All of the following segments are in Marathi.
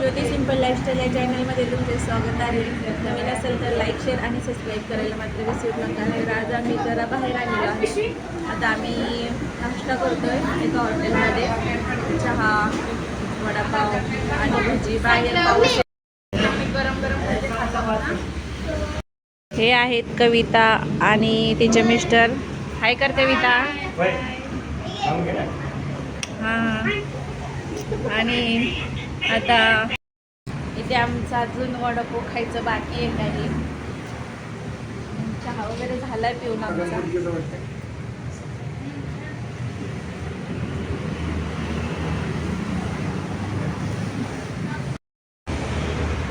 ज्योती सिंपल लाईफस्टाईल या चॅनलमध्ये तुमचे स्वागत आहे. नवीन असेल तर लाईक शेअर आणि सबस्क्राईब करायला मात्र विसरू नका. नाही आज आम्ही जरा बाहेर आलेलो आहे. आता आम्ही नाश्ता करतो आहे एका हॉटेलमध्ये चहा वडापाव आणि भजी बाहेर गरम गरम हे आहेत कविता आणि तिचे मिस्टर. हाय कर कविता. हां. आणि आता इथे आमचं अजून वडापाव खायचं बाकी आहे काही चहा वगैरे झालाय पिऊन आमचा.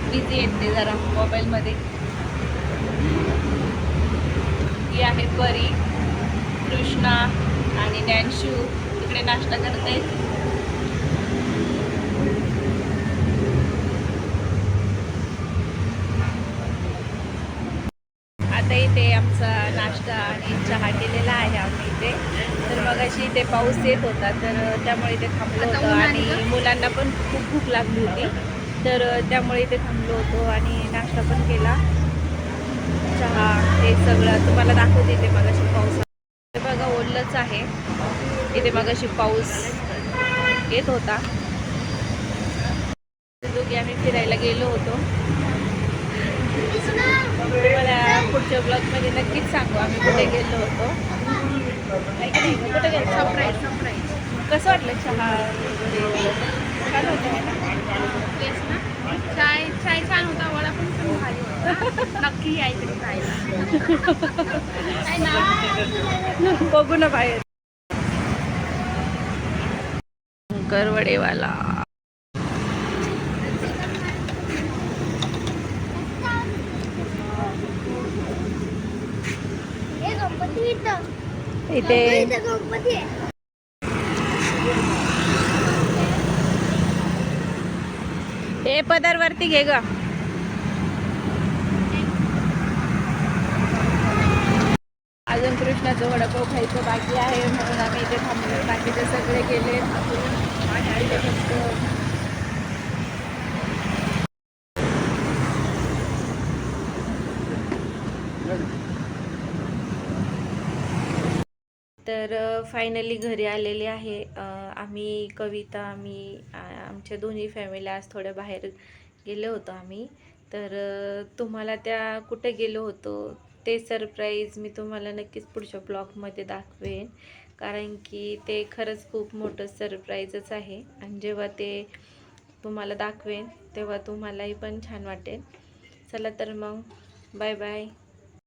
बिझी येते ते जरा मोबाईलमध्ये ही आहे परी कृष्णा आणि डॅन्शू इकडे नाश्ता करते आता इथे आमचा नाश्ता आणि चहा केलेला आहे आम्ही इथे. तर मग अशी इथे पाऊस येत होता तर त्यामुळे इथे थांबलो होतो आणि मुलांना पण खूप भूक लागली होती. तर त्यामुळे इथे थांबलो होतो आणि नाश्ता पण केला. चहा हे सगळं तुम्हाला दाखवते इथे मगाशी पाऊस. हे बघा ओलच आहे. इथे मगाशी पाऊस येत होता. दोघी आम्ही फिरायला गेलो होतो. पुढच्या ब्लॉगमध्ये नक्कीच सांगू. आम्ही कुठे गेलो होतो. नाही? कुठे गेलो? सरप्राईज सरप्राईज कसं वाटलं चहा? छान होतं ना? तेच ना चाय चाय छान होता. वडा पण पण भारी होता. नक्की यायचं खायला बघू ना बाहेर. करवडेवाला इथं. हे पदार वरती घे ग. अजून कृष्णाचं वडापाव खायचं बाकी आहे म्हणून आम्ही इथे थांबलो बाकीचे सगळे गेले. तर फायनली घरी आलेले आहे. आम्ही कविता आम्ही आमच्या दोन्ही फॅमिली आज थोड्या बाहेर गेलो होतो आम्ही. तर तुम्हाला त्या कुठे गेलो होतो ते सरप्राईज मी तुम्हाला नक्कीच पुढच्या ब्लॉगमध्ये दाखवेन. कारण की ते खरंच खूप मोठं सरप्राईजच आहे. आणि जेव्हा ते तुम्हाला दाखवेन तेव्हा तुम्हालाही पण छान वाटेल. चला तर मग बाय बाय